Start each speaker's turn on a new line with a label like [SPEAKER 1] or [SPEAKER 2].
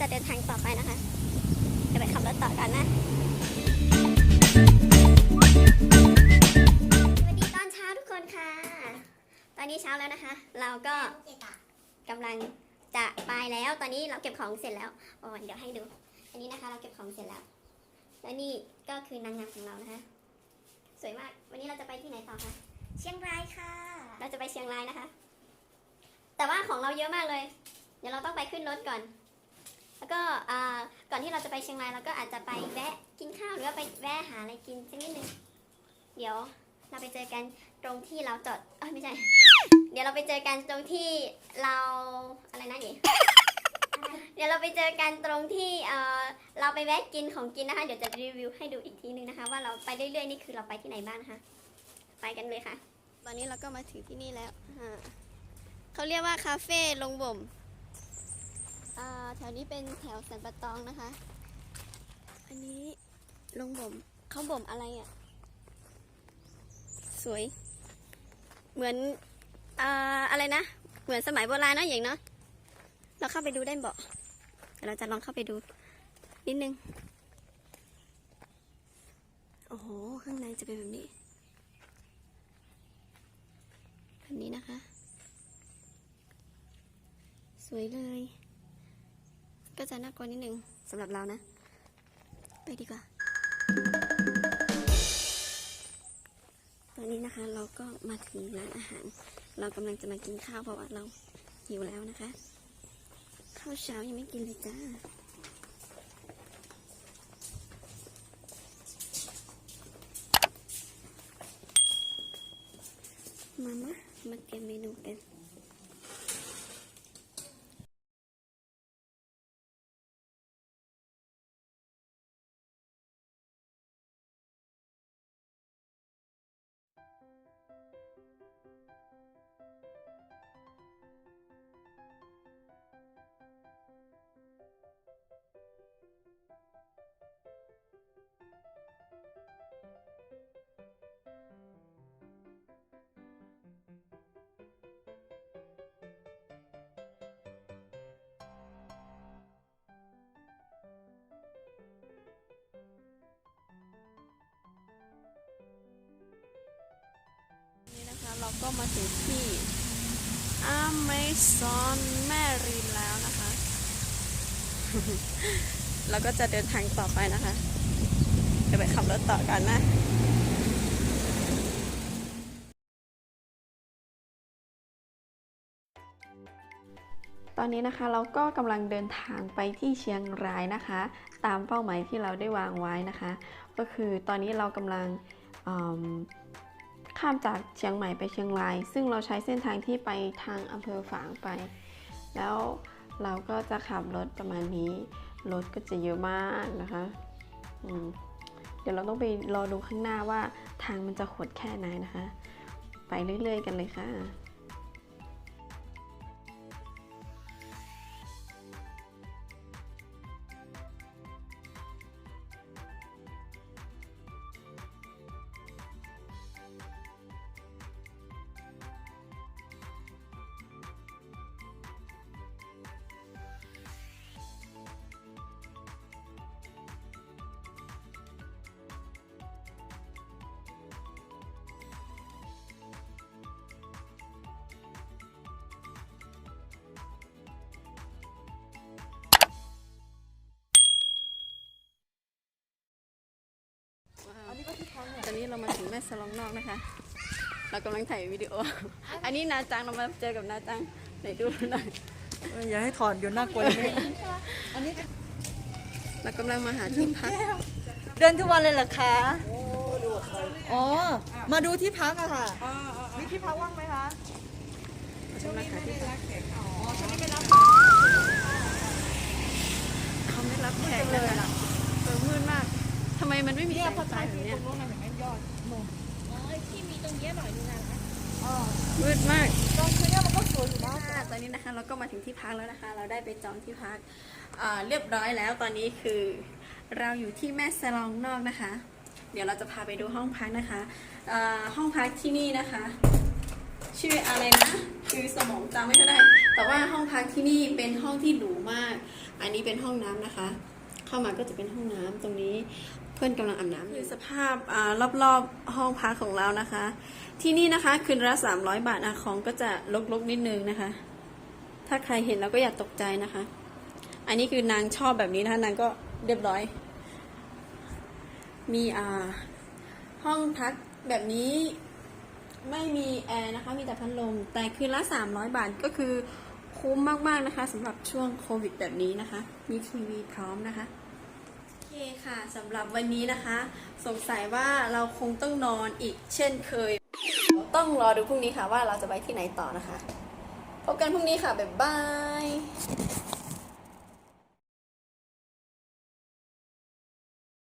[SPEAKER 1] จะเดินทางต่อไปนะคะเดี๋ยวไปขับรถต่อกันนะสวัสดีตอนเช้าทุกคนค่ะ ตอนนี้เช้าแล้วนะคะ เราก็กำลังจะไปแล้ว ตอนนี้เราเก็บของเสร็จแล้วโอ้ยเดี๋ยวให้ดู อันนี้นะคะ เราเก็บของเสร็จแล้ว และนี่ก็คือนางงามของเรานะคะ สวยมาก วันนี้เราจะไปที่ไหนต่อคะ
[SPEAKER 2] เชียงรายค่ะ
[SPEAKER 1] เราจะไปเชียงรายนะคะ แต่ว่าของเราเยอะมากเลย เดี๋ยวเราต้องไปขึ้นรถก่อน แล้วก็ก่อนที่เราจะไปเชียงรายเราก็อาจจะไปแวะกินข้าวหรือว่าไปแวะหาอะไรกินสักนิดนึงเดี๋ยวเราไปเจอกันตรงที่เราจอดเอ้ยไม่ใช่ เดี๋ยวเราไปเจอกันตรงที่เราอะไรนะหยีเดี๋ยวเราไปเจอกันตรงที่เออเราไปแวะกินของกินนะคะ เดี๋ยวจะรีวิวให้ดูอีกทีนึงนะคะ ว่าเราไปเรื่อยๆนี่คือเราไปที่ไหนบ้างนะคะไปกันเลยค่ะ ตอนนี้เราก็มาถึงที่นี่แล้วเขาเรียกว่าคาเฟ่ลงบ่ม แถวนี้เป็นแถวสันปะตองนะคะ อันนี้ลงบ่มเขาบ่มอะไรอะ่ะ สวย เหมือนออะไรนะ เหมือนสมัยโบราณเนอะอย่างเนาะ เราเข้าไปดูได้เบาเดี๋ยวเราจะลองเข้าไปดู นิดนึง โอ้โห ข้างในจะเป็นแบบนี้ แบบนี้นะคะ สวยเลย ก็จะน่ากลัวนิดนึงสำหรับเรานะ ไปดีกว่า ตอนนี้นะคะเราก็มาถึงร้านอาหาร เรากำลังจะมากินข้าวเพราะว่าเราหิวแล้วนะคะ ข้าวเช้ายังไม่กินเลยจ้ามามามาเตรียมเมนูกัน นี่นะเราก็มาถึงที่ Amazon แม่รินแล้วนะคะ เราก็จะเดินทางต่อไปนะคะเดี๋ยวไปขับรถต่อกันนะตอนนี้นะคะเราก็กำลังเดินทางไปที่เชียงรายนะคะ ตามเป้าหมายที่เราได้วางไว้นะคะ ก็คือตอนนี้เรากำลังอืม ข้ามจากเชียงใหม่ไปเชียงราย ซึ่งเราใช้เส้นทางที่ไปทางอำเภอฝางไป แล้วเราก็จะขับรถประมาณนี้ รถก็จะเยอะมากนะคะเดี๋ยวเราต้องไปรอดูข้างหน้าว่าทางมันจะขดแค่ไหนนะคะ ไปเรื่อยๆ กันเลยค่ะ
[SPEAKER 2] เนี่ย
[SPEAKER 1] ตอนนี้เรามาถึงแม่สลองนอกนะคะ เรากำลังถ่ายวิดีโอ อันนี้นาจังเรามาเจอกับนาจังไหนดูหน่อย
[SPEAKER 2] เอออย่าให้ถอดเดี๋ยวน่ากลัวเลยอันนี้
[SPEAKER 1] เรากำลังมาหาที่พัก
[SPEAKER 2] เดินทุกวันเลยเหรอคะอ๋อ มาดูที่พักอะค่ะมีที่พักว่างไหมคะ
[SPEAKER 1] ช่วงนี้ไม่ได้รับแขก
[SPEAKER 2] อ๋อช่วงนี้ไม่รับ
[SPEAKER 1] เขาไม่รับแขกเลย มมันไม่มี
[SPEAKER 2] เนี่
[SPEAKER 1] แส
[SPEAKER 2] ย
[SPEAKER 1] ง
[SPEAKER 2] พอ
[SPEAKER 1] ไฟ
[SPEAKER 2] ใช้
[SPEAKER 1] แบบ
[SPEAKER 2] ที่
[SPEAKER 1] เนี้
[SPEAKER 2] ต
[SPEAKER 1] ย
[SPEAKER 2] รงนู้นน่ะเห็นไหมยอดนมอ๋อ
[SPEAKER 1] มืดมาก
[SPEAKER 2] ตรงคือเนี่ยมันก็สวยอยู่นะ
[SPEAKER 1] ค่ะตอนนี้นะคะเราก็มาถึงที่พักแล้วนะคะ เราได้ไปจองที่พักอ่าเรียบร้อยแล้วตอนนี้คือเราอยู่ที่แม่สลองนอกนะคะ เดี๋ยวเราจะพาไปดูห้องพักนะคะอ่าห้องพักที่นี่นะคะ ชื่ออะไรนะคือสมองจำไม่ค่อยได้ แต่ว่าห้องพักที่นี่เป็นห้องที่หรูมาก อัน
[SPEAKER 3] อันนี้เป็นห้องน้ำนะคะ เข้ามาก็จะเป็นห้องน้ำตรงนี้ เพื่อนกำลังอาบน้ำคือสภาพอรอบๆห้องพักของเรานะคะ ที่นี่นะคะคืนละ300บาทนะของก็จะลกๆนิดนึงนะคะ ถ้าใครเห็นแล้วก็อย่าตกใจนะคะ อันนี้คือนางชอบแบบนี้นะคะนางก็เรียบร้อย มีอ่าห้องพักแบบนี้ไม่มีแอร์นะคะ มีแต่พัดลม แต่คืนละ300บาทก็คือคุ้มมากๆนะคะสำหรับช่วงโควิดแบบนี้นะคะ มีทีวีพร้อมนะคะ คค่ะสำหรับวันนี้นะคะ สงสัยว่าเราคงต้องนอนอีกเช่นเคย ต้องรอดูพรุ่งนี้ค่ะว่าเราจะไปที่ไหนต่อนะคะ พบกันพรุ่งนี้ค่ะ บ๊ายบาย